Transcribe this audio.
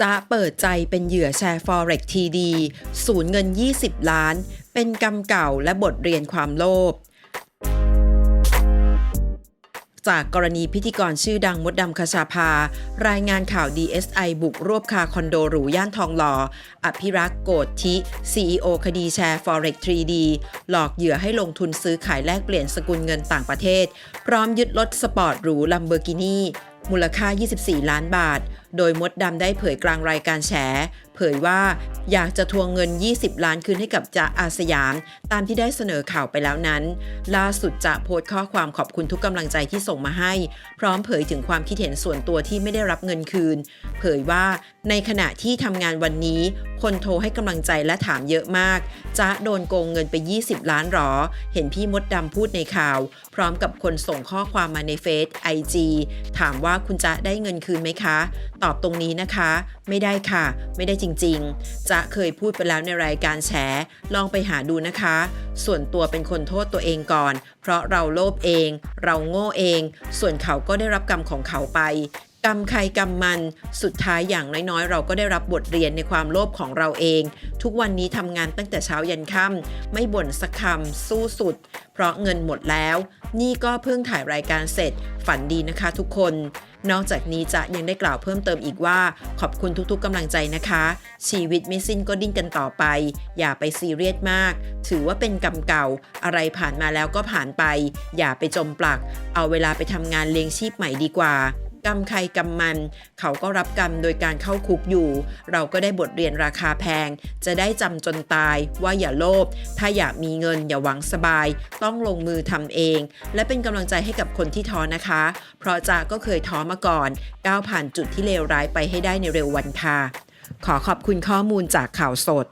จะเปิดใจเป็นเหยื่อแชร์ Forex TD สูญเงิน 20 ล้าน เป็นกรรมเก่าและบทเรียนความโลภจากกรณีพิธีกรชื่อดังมดดำคชาภา รายงานข่าว DSI บุกรวบคาคอนโดหรูย่านทองหล่อ อภิรักษ์โกฏทิ CEO คดีแชร์ Forex 3D หลอกเหยื่อให้ลงทุนซื้อขายแลกเปลี่ยนสกุลเงินต่างประเทศ พร้อมยึดรถสปอร์ตหรูลัมเบอร์กินี มูลค่า 24 ล้านบาท โดยมดดำได้เผยกลางรายการแฉ เผยว่าอยากจะทวงเงิน 20 ล้านคืนให้กับจ๊ะอาสยาม ตามที่ได้เสนอข่าวไปแล้วนั้น ล่าสุดจะโพสต์ข้อความขอบคุณทุกกำลังใจที่ส่งมาให้ พร้อมเผยถึงความคิดเห็นส่วนตัวที่ไม่ได้รับเงินคืน เผยว่าในขณะที่ทำงานวันนี้ คนโทรให้กำลังใจและถามเยอะมากจ๊ะโดนโกงเงินไป 20 ล้านหรอ เห็นพี่มดดำพูดในข่าว พร้อมกับคนส่งข้อความมาในเฟซไอจีถามว่าคุณจะได้เงินคืนไหมคะ ตอบตรงนี้นะคะ ไม่ได้ค่ะ ไม่ได้จริงๆ จะเคยพูดไปแล้วในรายการแฉลองไปหาดูนะคะ ส่วนตัวเป็นคนโทษตัวเองก่อน เพราะเราโลภเอง เราโง่เอง ส่วนเขาก็ได้รับกรรมของเขาไปกรรมใครกรรมมันสุดท้ายอย่างน้อยๆ เราก็ได้รับบทเรียนในความโลภของเราเอง ทุกวันนี้ทำงานตั้งแต่เช้ายันค่ำไม่บ่นสักคำสู้สุด เพราะเงินหมดแล้ว นี่ก็เพิ่งถ่ายรายการเสร็จ ฝันดีนะคะทุกคน นอกจากนี้จะยังได้กล่าวเพิ่มเติมอีกว่า ขอบคุณทุกๆกำลังใจนะคะ ชีวิตไม่สิ้นก็ดิ้นกันต่อไป อย่าไปซีเรียสมาก ถือว่าเป็นกรรมเก่า อะไรผ่านมาแล้วก็ผ่านไป อย่าไปจมปลัก เอาเวลาไปทำงานเลี้ยงชีพใหม่ดีกว่า กรรมใครกรรมมัน เขาก็รับกรรมโดยการเข้าคุกอยู่ เราก็ได้บทเรียนราคาแพง จะได้จำจนตายว่าอย่าโลภถ้าอยากมีเงินอย่าหวังสบาย ต้องลงมือทำเอง และเป็นกำลังใจให้กับคนที่ท้อนะคะ เพราะจากก็เคยท้อมาก่อนก้าวผ่านจุดที่เลวร้ายไปให้ได้ในเร็ววันค่ะขอขอบคุณข้อมูลจากข่าวสด